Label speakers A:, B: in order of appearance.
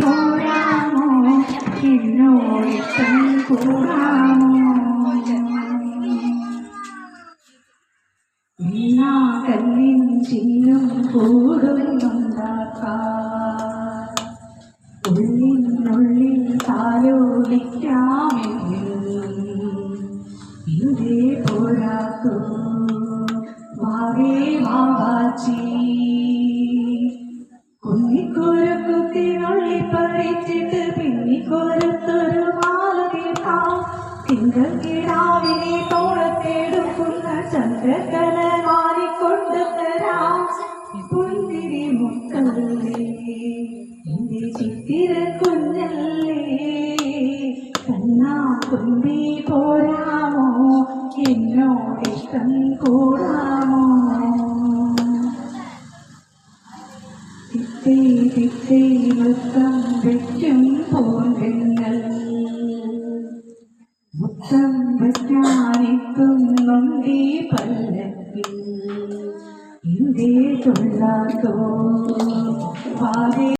A: പോരാമോ എന്നോട് കൂടാമോ എല്ലാ കല്ലിൻ ചില്ലും കൂടുന്നുണ്ടാക്കാള്ളിനുള്ളിൽ താലോലിക്കാമെങ്കിൽ ഇതേ പോരാത്തോ മാവാച്ചി കുന്നിക്കോര കുത്തിനുള്ളി പറിച്ചിട്ട് പിന്നിക്കോരത്തൊരു മാല തീർക്കാം തിങ്കൾ കിടാവിനെ തോളത്തെടുക്കുന്ന ചന്ദ്രകല മാറിക്കൊണ്ട് തരാം പുന്തിരി മുക്കല്ലേ എന്റെ ചിത്തിര കുഞ്ഞല്ലേ. കണ്ണാ പോരാമോ എന്നോടിഷ്ടം ഇഷ്ടം തിത്തേ നൃത്തം വെക്കും പോലെങ്ങൾ മുത്തം വയ്ക്കാനെത്തുന്നുണ്ടീ പല്ലക്കിൽ. തൊള്ളാത്തോ വാതേ